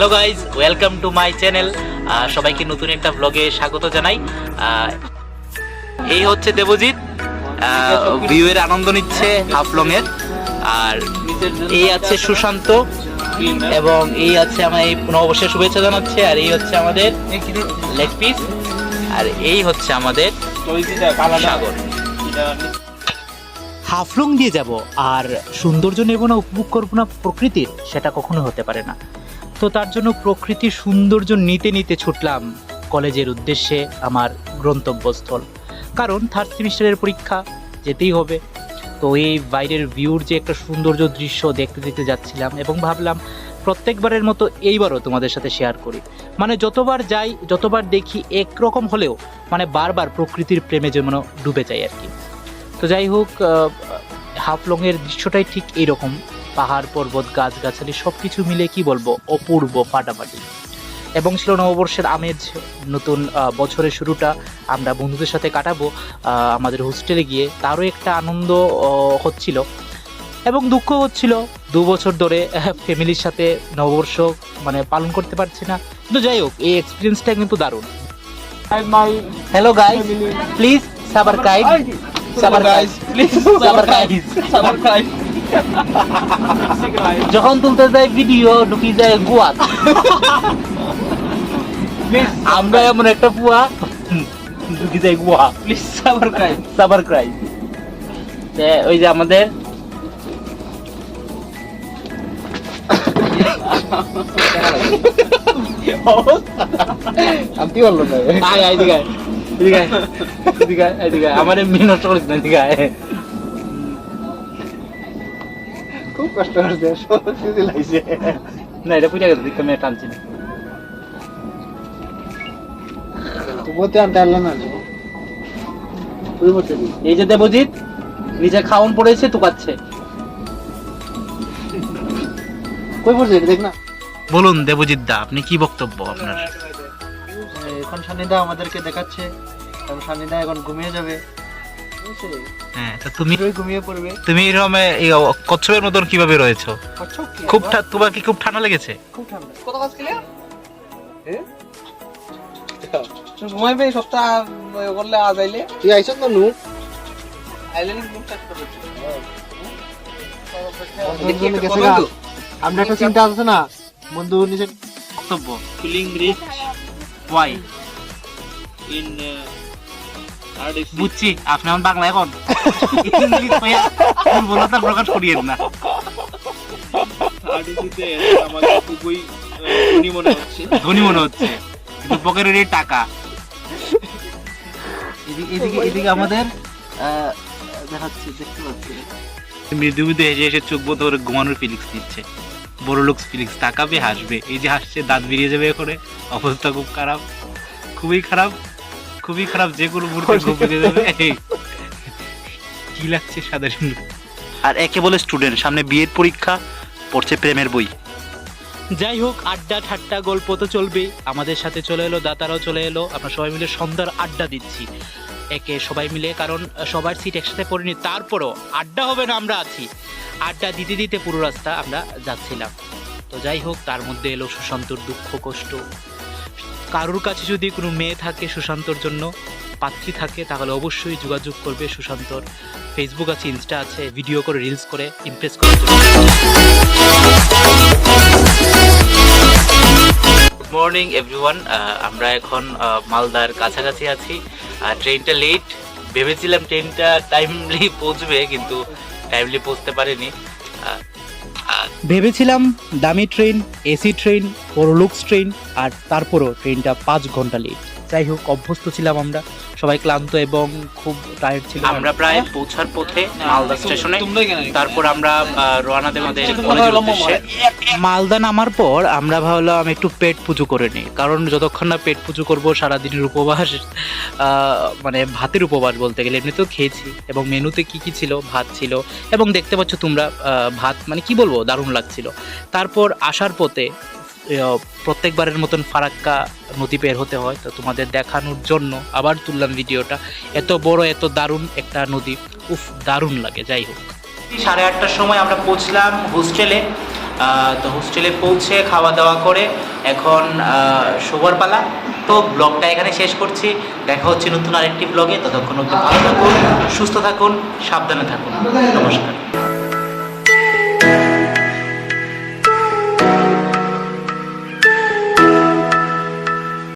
Hello guys welcome to my channel সবাইকে নতুন একটা ব্লগে স্বাগত জানাই। এই হচ্ছে দেবজিৎ। ভিউয়ের আনন্দ নিচ্ছে হাফলং এর। আর এই আছে সুশান্ত। এবং এই আছে আমার এই নববর্ষের শুভেচ্ছা জানাচ্ছে। আর এই হচ্ছে আমাদের লেগ পিস আর এই হচ্ছে আমাদের সাগর। হাফলং দিয়ে যাব। আর সৌন্দর্য নেব না উপভোগ করব না প্রকৃতির, সেটা কখনো হতে পারে না। তো তার জন্য প্রকৃতির সৌন্দর্য নিতে নিতে ছুটলাম। কলেজের উদ্দেশ্যে আমার গন্তব্যস্থল। কারণ থার্ড সেমিস্টারের পরীক্ষা, যেতেই হবে। তো এই বাইরের ভিউর যে একটা সৌন্দর্য দৃশ্য দেখতে দেখতে যাচ্ছিলাম এবং ভাবলাম প্রত্যেকবারের মতো এইবারও তোমাদের সাথে শেয়ার করি। মানে যতবার যাই, যতবার দেখি, একরকম হলেও মানে বারবার প্রকৃতির প্রেমে যেমন ডুবে যায় আর কি। তো যাই হোক হাফলংয়ের দৃশ্যটাই ঠিক এইরকম। পাহাড় পর্বত গাছগাছালি সব কিছু মিলে কি বলব অপূর্ব ফাটাফাটি। এবং ছিল নববর্ষের আমেজ নতুন বছরের শুরুটা আমরা বন্ধুদের সাথে কাটাবো আমাদের হোস্টেলে গিয়ে। তারও একটা আনন্দ হচ্ছিল। এবং দুঃখ হচ্ছিল দু বছর ধরে ফ্যামিলির সাথে নববর্ষ মানে পালন করতে পারছি না। কিন্তু যাই হোক এই এক্সপিরিয়েন্সটা কিন্তু দারুণ। হ্যালো গাই প্লিজ সাবার গাইড সাবার গাইস প্লিজ সাবার গাইস সাবার গাইস যখন তুলতে যায় ভিডিও ঢুকি যায় গোয়াত আমরা এমন একটা পুয়া ঢুকি যায় গোয়া। প্লিজ সাবার ক্রাই সাবার ক্রাই ওই যে আমাদের আমি বলল আয় আয়। এদিকে আয়, এদিকে আয়। আমার এমনি নষ্ট করিস না এদিকে খুব কষ্ট হচ্ছে সত্যি লাগছে। না এটা পুজা গেছে দিকে আমি টানছি না। বলতে আনতে পারল না এই যে দেবজিৎ খাওন পড়েছে তুকাচ্ছে। কই পড়ছে দেখ না। বলুন দেবজিৎ দা আপনি কি বক্তব্য আপনার? এখন সানিদা আমাদেরকে দেখাচ্ছে কারণ সানিদা এখন ঘুমিয়ে যাবে? হ্যাঁ তা তুমি ঘুমিয়ে পড়বে। তুমি এরকম এই কচ্ছপের মতন কীভাবে রয়েছো? খুব তোমার কি খুব ঠান্ডা লেগেছে? খুব ঠান্ডা। কত কাজ খেলে ঘুমাইবে সপ্তাহ করলে আজ আইলে। তুই আইছত না নু। আইলে মুখ চাষ করে আমরা একটা চিন্তা আছে না? বন্ধু নিজে বক্তব্য ফিলিং রিচ ওয়াই in RDC. বুঝছি আপনি আমার বাংলা এখন ইংলিশ ভাইয়া দুর্বলতা প্রকাশ করিয়েন না। খুবই ধনী মনে হচ্ছে। ধনী মনে হচ্ছে। কিন্তু পকেটের এই টাকা। এদিকে এদিকে এদিকে আমাদের দেখাচ্ছে দেখতে পাচ্ছি। মৃদু মৃদু হেসে হেসে চোখ বন্ধ করে ঘুমানোর ফিলিংস নিচ্ছে। বড় লোক ফিলিংস তাকাবে হাসবে। এই যে হাসছে দাঁত বেরিয়ে যাবে করে অবস্থা খুব খারাপ। খুবই খারাপ। খুবই খারাপ যে কোনো মুহূর্তে ঘুম যাবে। কি লাগছে সাধারণ আর একে বলে স্টুডেন্ট সামনে বিয়ের পরীক্ষা পড়ছে প্রেমের বই। যাই হোক আড্ডা ঠাট্টা গল্প তো চলবেই। আমাদের সাথে চলে এলো দাতারাও চলে এলো। আমরা সবাই মিলে সন্ধ্যার আড্ডা দিচ্ছি। একে সবাই মিলে কারণ সবার সিট একসাথে পড়িনি তারপরও আড্ডা হবে না আমরা আছি। আড্ডা দিতে দিতে পুরো রাস্তা আমরা যাচ্ছিলাম। তো যাই হোক তার মধ্যে এলো সুশান্তর দুঃখ কষ্ট। কারোর কাছে যদি কোনো মেয়ে থাকে সুশান্তর জন্য, পাত্রী থাকে, তাহলে অবশ্যই যোগাযোগ করবে সুশান্তর। ফেসবুক আছে ইনস্টা আছে ভিডিও করে রিলস করে ইমপ্রেস করার জন্য। গুড মর্নিং এভরিওয়ান আমরা এখন মালদার কাছাকাছি আছি। ট্রেনটা লেট ভেবেছিলাম ট্রেনটা টাইমলি পৌঁছবে, কিন্তু টাইমলি পৌঁছতে পারেনি। ভেবেছিলাম দামি train AC train looks train আর তারপরও ট্রেনটা পাঁচ ঘণ্টা লেট যাই হোক অভ্যস্ত ছিলাম আমরা। সবাই ক্লান্ত এবং খুব টায়ার্ড ছিলাম। আমরা প্রায় পৌঁছার পথে মালদা স্টেশনে। তারপর আমরা রওনা দেব আমাদের মালদা নামার পর আমরা ভাবলাম একটু পেট পুজো করে নিই। কারণ যতক্ষণ না পেট পুজো করব সারাদিনের উপবাস আহ, মানে ভাতের উপবাস বলতে গেলে। এমনিতেও খেয়েছি। এবং মেনুতে কি কি ছিল? ভাত ছিল। এবং দেখতে পাচ্ছ তোমরা আহ, ভাত মানে কি বলব? দারুণ লাগছিল। তারপর আসার পথে প্রত্যেকবারের মতন ফারাক্কা নদী বের হতে হয়। তো তোমাদের দেখানোর জন্য আবার তুললাম ভিডিওটা। এত বড়, এত দারুণ একটা নদী। উফ, দারুণ লাগে, যাই হোক। সাড়ে আটটার সময় আমরা পৌঁছলাম হোস্টেলে। তো হোস্টেলে পৌঁছে খাওয়া দাওয়া করে এখন শোবার পালা। তো ব্লগটা এখানে শেষ করছি। দেখা হচ্ছে নতুন আরেকটি ব্লগে। ততক্ষণ ভালো থাকুন, সুস্থ থাকুন, সাবধানে থাকুন। নমস্কার।